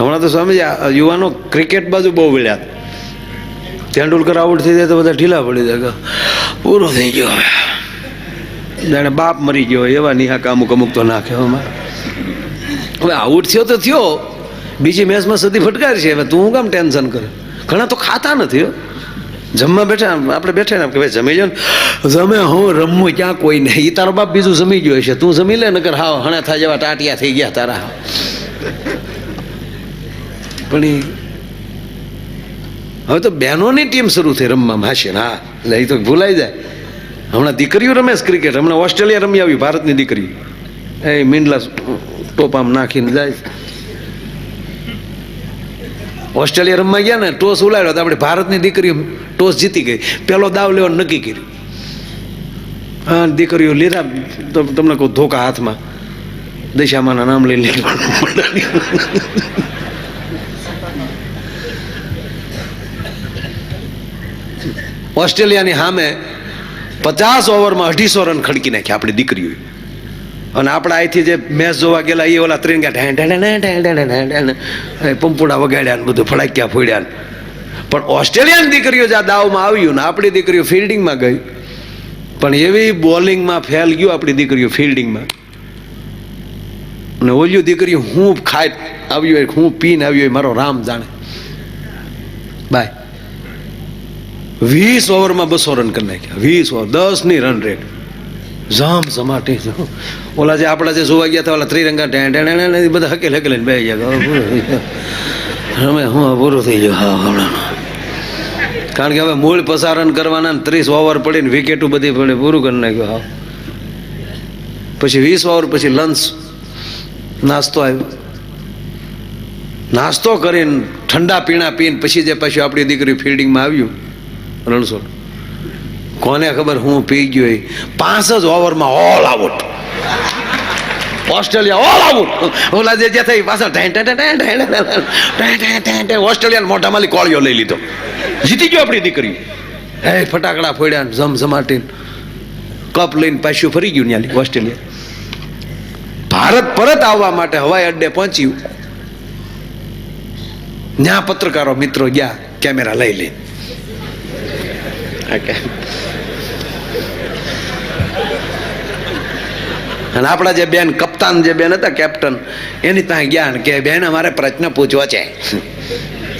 હમણાં તો સમજ્યા, યુવાનો ક્રિકેટ બાજુ બહુ વળ્યા તેંડુલકર આઉટ થઈ જાય તો બધા ઢીલા પડી જાય. પૂરો થઈ ગયો હવે. જાણે બાપ મરી ગયો એવા નિહાક અમુક અમુક તો નાખે અમારે હવે આઉટ થયો તો થયો. બીજી મેચમાં સદી ફટકારી છે. હવે તું હું કામ ટેન્શન કરે? ઘણા તો ખાતા નથી જમવા બેઠા, આપણે બેઠા ને કે ભાઈ જમી લો ને. જમે હું રમવું ક્યાં કોઈ નહીં. તારો બાપ બીજું જમી ગયો છે તું જમી લે નકર હા હણા થાય જેવા ટાટિયા થઈ ગયા તારા. પણ એ હવે તો બહેનોની ટીમ શરૂ થઈ રમવામાં હશે ને હા એટલે એ તો ભૂલાઈ જાય. હમણાં દીકરીઓ રમે છે ક્રિકેટ હમણાં ઓસ્ટ્રેલિયા રમી આવી, ભારતની દીકરી. એ મીંડલા ટોપામ નાખીને જાય ઓસ્ટ્રેલિયા રમવા ગયા ને, ટોસ ઉલાડ્યો તો આપણે ભારતની દીકરીઓ ટોસ જીતી ગઈ. પહેલો દાવ લેવાનું નક્કી કર્યું. હા, દીકરીઓ લીધા. તમને કહું, ધોકા હાથમાં. દિશામાના નામ લઈ લેવાનું. ઓસ્ટ્રેલિયાની સામે પચાસ ઓવરમાં અઢીસો રન ખડકી નાખ્યા આપણી દીકરીઓએ અને આપણે અહીંથી જે મેચ જોવા ગયેલા એ ઓલા ત્રણ ગયા પંપુડા વગાડ્યા ને બધું ફડાક્યા ફોડ્યા. પણ ઓસ્ટ્રેલિયાની દીકરીઓ જે આ દાવમાં આવ્યું ને આપણી દીકરીઓ ફિલ્ડિંગમાં ગઈ પણ એવી બોલિંગમાં ફેલ ગયું આપણી દીકરીઓ ફિલ્ડિંગમાં અને ઓલ્યું દીકરીઓ હું ખાઈ આવ્યું હોય હું પીને આવ્યું હોય મારો રામ જાણે બાય વીસ ઓવરમાં બસો રન કરી નાખ્યા. વીસ ઓવર, દસની રન રેટ જામ જમાટી. ઓલા જે આપણા જે જોવા ગયા હતા, ઓલા ત્રિરંગા ટેણ ટેણ બધા હકેલ હકેલ બે ગયા. થઈ હું પૂરું થઈ ગયો. હા હમણાં કારણ કે હવે મૂળ પસારણ કરવાના ત્રીસ ઓવર પડીને વિકેટો બધી પડે, પૂરું કરી નાખ્યું. હા. પછી વીસ ઓવર, પછી લંચ નાસ્તો આવ્યો. નાસ્તો કરીને ઠંડા પીણા પીને પછી જે પાછું આપણી દીકરી ફિલ્ડિંગમાં આવ્યું. રણછોડ કોને ખબર હું પી ગયો પાંચ જ ઓવરમાં all out Australia all out ઓલા જે જે થઈ પાછા ઓસ્ટ્રેલિયન મોઢામાં કોળિયો લઈ લીધો. જીતી ગયો આપણી દીકરી. હે, ફટાકડા ફોડ્યા ઝમ ઝમઝમાટીને કપ લઈને પાછું ફરી ગયું ત્યાં ઓસ્ટ્રેલિયા ભારત પરત આવવા માટે હવાઈ અડ્ડે પહોંચ્યું. ત્યાં પત્રકારો મિત્રો ગયા, કેમેરા લઈ લઈને. Okay. અને આપણા જે બેન કપ્તાન જે બેન હતા, કેપ્ટન, એની ત્યાં ગયા કે, બેન અમારે પ્રશ્ન પૂછવો છે.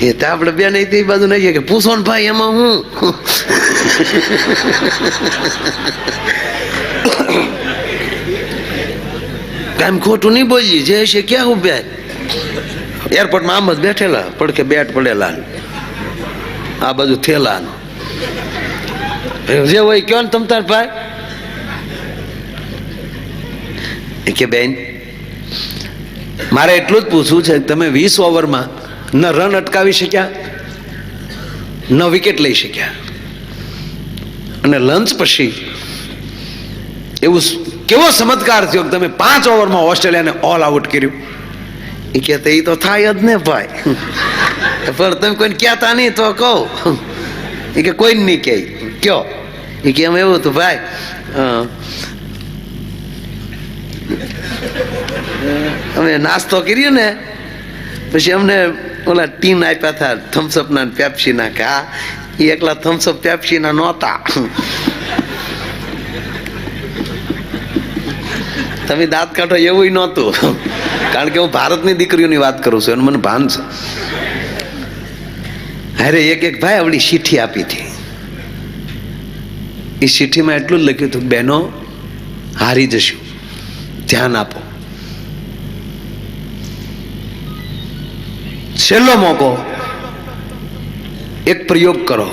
એ તો આપણે બેન એ બાજુ નહીં કે, પૂછો ને ભાઈ, એમાં હું? કામ ખોટું નહીં બોલીએ, જે છે ક્યાં ઉભ્યા એરપોર્ટમાં આમ જ બેઠેલા, પડકે બેટ પડેલા આ બાજુ થેલા જે હોય કયો ને તમ તાર ભાઈ? કે બેન, મારે એટલું જ પૂછવું છે, તમે વીસ ઓવરમાં ન રન અટકાવી શક્યા, ન વિકેટ લઈ શક્યા? અને લંચ પછી એવું કેવો ચમત્કાર થયો કે તમે પાંચ ઓવરમાં ઓસ્ટ્રેલિયાને ઓલ આઉટ કર્યું? એ કે એ તો થાય જ ને ભાઈ. પણ તમે કોઈને કહેતા નહીં તો કહો. એ કે કોઈ નહીં કહે. કયો? એ કે એમ એવું હતું ભાઈ અમે નાસ્તો કર્યો ને, પછી અમને ઓલા ટીન આપ્યા હતા થમ્સઅપના પેપ્સીના કે આ એ એકલા થમ્સઅપ પેપ્સીના નહોતા. તમે દાંત કાઢો એવું નહોતું. કારણ કે હું ભારતની દીકરીઓની વાત કરું છું એનું મને ભાન છે. અરે એક એક ભાઈ આવડી ચીઠી આપી હતી. એ ચિઠ્ઠીમાં એટલું જ લખ્યું હતું, બહેનો, હારી જશું. ધ્યાન આપો. છેલ્લો મોકો. એક પ્રયોગ કરો.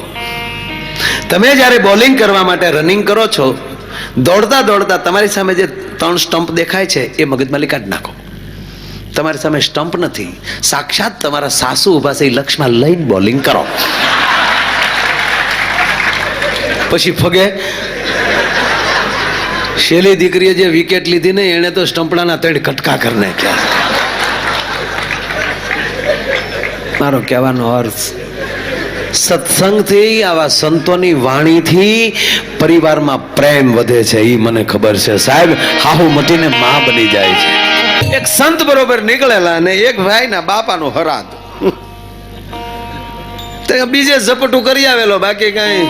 તમે જ્યારે બોલિંગ કરવા માટે રનિંગ કરો છો, દોડતા દોડતા તમારી સામે જે ત્રણ સ્ટમ્પ દેખાય છે, એ મગજમાલી કાઢી નાખો. તમારી સામે સ્ટમ્પ નથી. સાક્ષાત તમારા સાસુ ઊભા છે એ લક્ષમાં લઈને બોલિંગ કરો. પછી ફગે. શેલી દીકરીએ જે વિકેટ લીધી ને એણે તો સ્ટંપડાના તેડ કટકા કરી નાખ્યા. મારો કહેવાનો અર્થ, સત્સંગથી, આવા સંતોની વાણીથી પરિવારમાં પ્રેમ વધે છે એ મને ખબર છે. સાહેબ, હાહુ મટીને મા બની જાય છે. એક સંત બરોબર નીકળેલા અને એક ભાઈના બાપાનો હરાદ. તે બીજે ઝપટું કરી આવેલો, બાકી કઈ.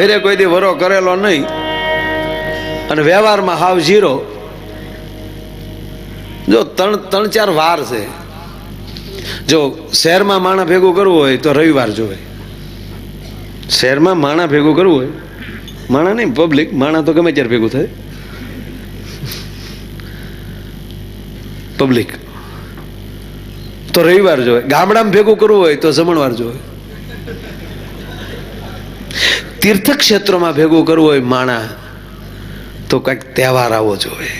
ઘરે કોઈ દી વરો કરેલો નહીં. અને વ્યવહારમાં હાવ ઝીરો. જો ત્રણ ત્રણ, ચાર વાર છે. જો શહેરમાં માણા ભેગું કરવું હોય તો રવિવાર જોવે. શહેરમાં માણા ભેગું કરવું હોય, માણા નહીં પબ્લિક માણા તો ગમે ત્યારે ભેગું થાય. પબ્લિક તો રવિવાર જોવે. ગામડામાં ભેગું કરવું હોય તો જમણવાર જોવે. તીર્થક્ષેત્રોમાં ભેગું કરવું હોય માણા, તો કંઈક તહેવાર આવો જોઈએ.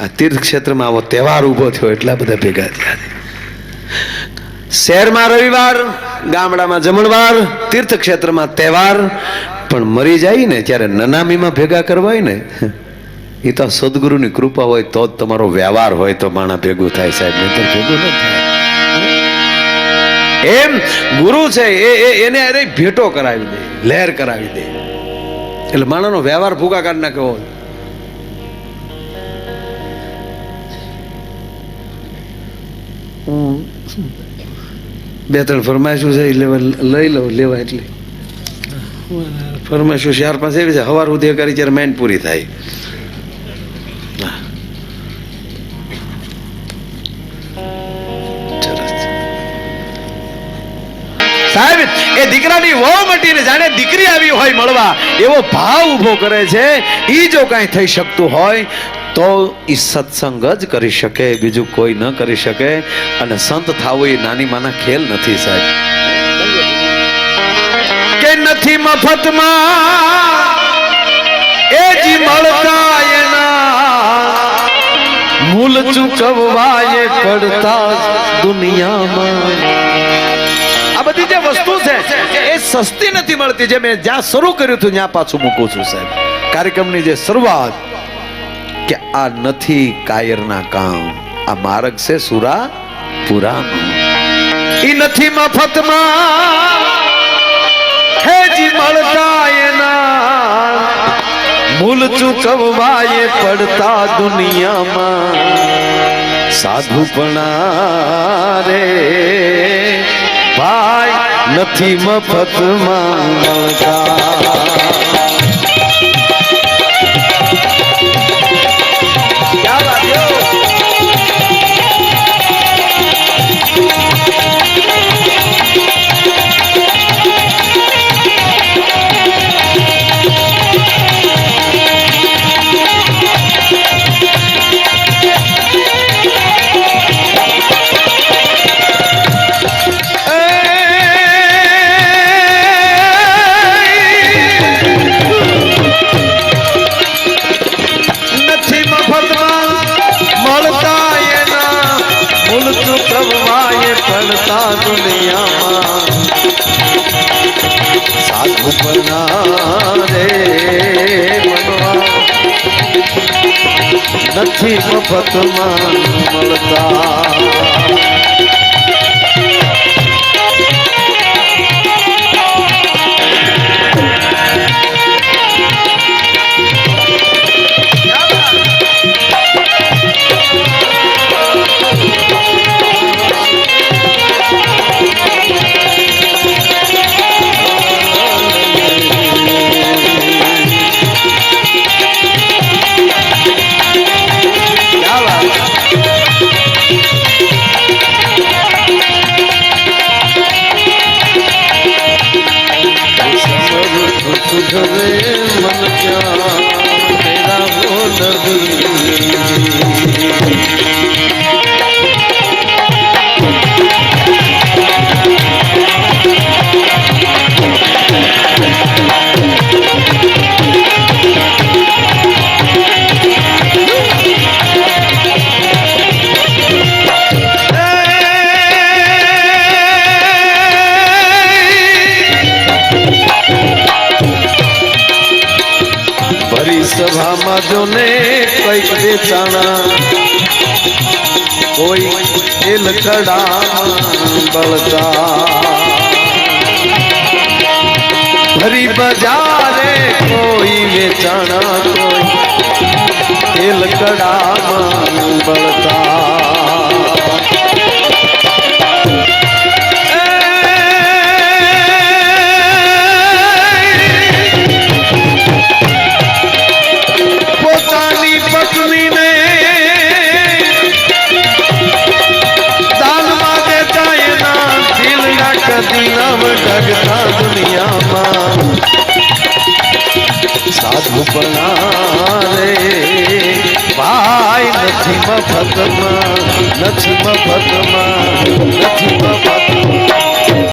આ તીર્થક્ષેત્રમાં આવો તહેવાર ઊભો થયો, એટલા બધા ભેગા થયા શહેરમાં રવિવાર, ગામડામાં જમણવાર, તીર્થક્ષેત્રમાં તહેવાર, પણ મરી જાય ને ત્યારે નનામીમાં ભેગા કરવા ને, એ તો સદગુરુની કૃપા હોય, તો જ તમારો વ્યવહાર હોય, તો માણા ભેગું થાય સાહેબ નહીં ભેગું ન થાય. એમ ગુરુ છે, એ એને અરે ભેટો કરાવી દે, લહેર કરાવી દે. એટલે માણસનો વ્યવહાર ફૂગા કાઢ નાખ્યો હોય? બે, ત્રણ ફરમાઈશું છે એ લઈ લઉં, લેવા એટલે. ફરમાઈશું ચાર, પાંચ એવી છે, હવાર ઉદય કરી, ત્યારે મેન પૂરી થાય. એ દીકરાની વહુ મટીને જાણે દીકરી આવી હોય મળવા એવો ભાવ ઊભો કરે છે એ જો કાંઈ થઈ શકતું હોય તો એ સત્સંગ જ કરી શકે બીજું કોઈ ન કરી શકે અને સંત થાવું એ નાની માના ખેલ નથી સાહેબ. કે નથી મફતમાં એ જી મળતા એના મૂલ ચૂકવવાય પડતા દુનિયામાં. સસ્તી નથી મળતી. જે મેં જ્યાં શરૂ કર્યું હતું, ત્યાં પાછું મૂકું છું, સાહેબ. કાર્યક્રમની જે શરૂઆત, કે આ નથી કાયરના કામ, આ માર્ગ છે સુરા પુરાનો ઈ નથી મફતમાં ખેજી મળતા એના મૂલ ચૂકવવાય પડતા દુનિયામાં. સાધુપણા રે ભાઈ નથી મફતમાં મળતા. મૂલ ચૂકવવાય ફરતા દુનિયામાં. સાધુ બના રે નથી મફતમાં મળતા. સભામાં જોને કંઈક વેચાણા. કોઈ એલ કડા બળતા. ભરી બજારે કોઈ વેચાણા, કોઈ એલ કડામાં બળતા. સાધુ રે. ભાઈ નથી મફતમાં નથી મફતમાં નથી